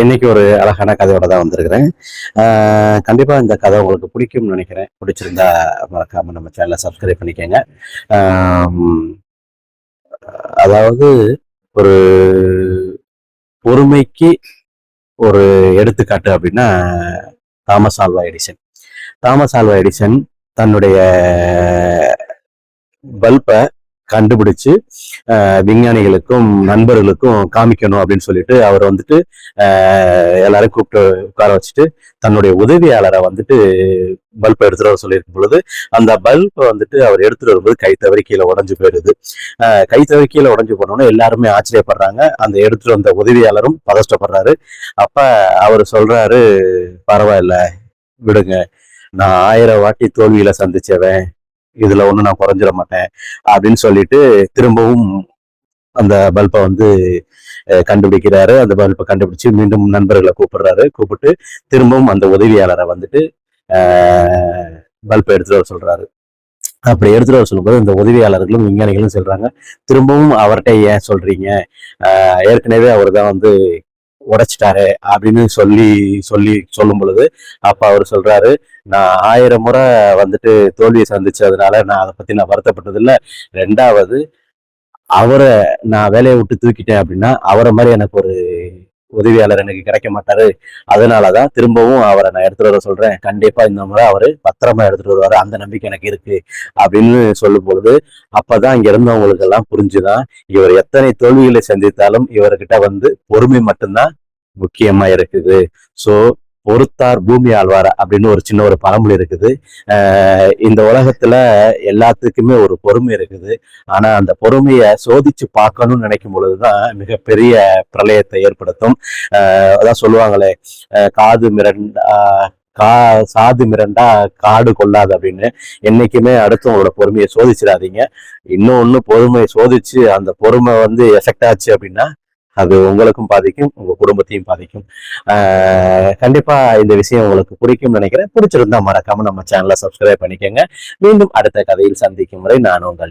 இன்னைக்கு ஒரு அழகான கதையோட தான் வந்திருக்கிறேன். கண்டிப்பாக கண்டிப்பா இந்த கதை உங்களுக்கு பிடிக்கும்னு நினைக்கிறேன். பிடிச்சிருந்தா மறக்காம நம்ம சேனலை சப்ஸ்கிரைப் பண்ணிக்கோங்க. அதாவது ஒரு பொறுமைக்கு ஒரு எடுத்துக்காட்டு அப்படின்னா Thomas Alva Edison. Thomas Alva Edison தன்னுடைய பல்பை கண்டுபிடிச்சு விஞ்ஞானிகளுக்கும் நண்பர்களுக்கும் காமிக்கணும் அப்படின்னு சொல்லிட்டு அவர் வந்துட்டு ஆஹ் எல்லாரையும் கூப்பிட்டு உட்கார வச்சுட்டு தன்னுடைய உதவியாளரை வந்துட்டு பல்பை எடுத்துட்டு வர சொல்லியிருக்கும் பொழுது அந்த பல்பை வந்துட்டு அவர் எடுத்துட்டு வரும்போது கை தவறி கீழே உடஞ்சு போயிடுது. ஆஹ் கை தவறி கீழே உடஞ்சு போனோன்னே எல்லாருமே ஆச்சரியப்படுறாங்க. அந்த எடுத்துட்டு வந்த உதவியாளரும் பதஷ்டப்படுறாரு. அப்ப அவர் சொல்றாரு பரவாயில்ல விடுங்க. நான் ஆயிரம் வாட்டி தோல்வியில சந்திச்சவன். இதுல ஒன்றும் நான் குறைஞ்சிட மாட்டேன் அப்படின்னு சொல்லிட்டு திரும்பவும் அந்த பல்பை வந்து கண்டுபிடிக்கிறாரு. அந்த பல்பை கண்டுபிடிச்சு மீண்டும் நண்பர்களை கூப்பிடுறாரு. கூப்பிட்டு திரும்பவும் அந்த உதவியாளரை வந்துட்டு பல்பை எடுத்துட்டு வர சொல்றாரு. அப்படி எடுத்துட்டு வர சொல்லும்போது இந்த உதவியாளர்களும் விஞ்ஞானிகளும் சொல்றாங்க திரும்பவும் அவர்கிட்ட ஏன் சொல்றீங்க? ஏற்கனவே அவர் தான் வந்து உடைச்சிட்டாரு அப்படின்னு சொல்லி சொல்லி சொல்லும் பொழுது அப்ப அவர் சொல்றாரு நான் ஆயிரம் முறை வந்துட்டு தோல்வியை சந்திச்சதுனால நான் அதை பத்தி நான் வருத்தப்பட்டதில்லை. ரெண்டாவது அவரை நான் வேலையை விட்டு தூக்கிட்டேன் அப்படின்னா அவரை மாதிரி எனக்கு ஒரு உதவியாளர் எனக்கு கிடைக்க மாட்டாரு. அதனாலதான் திரும்பவும் அவரை நான் எடுத்துட்டு வர சொல்றேன். கண்டிப்பா இந்த முறை அவரு பத்திரமா எடுத்துட்டு வருவாரு. அந்த நம்பிக்கை எனக்கு இருக்கு அப்படின்னு சொல்லும் பொழுது அப்பதான் இங்க இருந்தவங்களுக்கு எல்லாம் புரிஞ்சுதான் இவர் எத்தனை தோல்விகளை சந்தித்தாலும் இவர்கிட்ட வந்து பொறுமை மட்டும்தான் முக்கியமா இருக்குது. சோ பொறுத்தார் பூமி ஆழ்வார் அப்படின்னு ஒரு சின்ன ஒரு பழமொழி இருக்குது. இந்த உலகத்துல எல்லாத்துக்குமே ஒரு பொறுமை இருக்குது. ஆனா அந்த பொறுமையை சோதிச்சு பார்க்கணும்னு நினைக்கும் பொழுதுதான் மிகப்பெரிய பிரளயத்தை ஏற்படுத்தும். அதான் சொல்லுவாங்களே காது மிரண்டா கா சாது மிரண்டா காடு கொள்ளாது அப்படின்னு. என்னைக்குமே அடுத்தவங்களோட பொறுமையை சோதிச்சிடாதீங்க. இன்னும் ஒன்று பொறுமையை சோதிச்சு அந்த பொறுமை வந்து எஃபெக்ட் ஆச்சு அப்படின்னா அது உங்களுக்கும் பாதிக்கும் உங்க குடும்பத்தையும் பாதிக்கும். ஆஹ் கண்டிப்பா இந்த விஷயம் உங்களுக்கு பிடிக்கும்னு நினைக்கிறேன். பிடிச்சிருந்தா மறக்காம நம்ம சேனலை சப்ஸ்கிரைப் பண்ணிக்கோங்க. மீண்டும் அடுத்த கதையில் சந்திக்கும் வரை நான் உங்கள்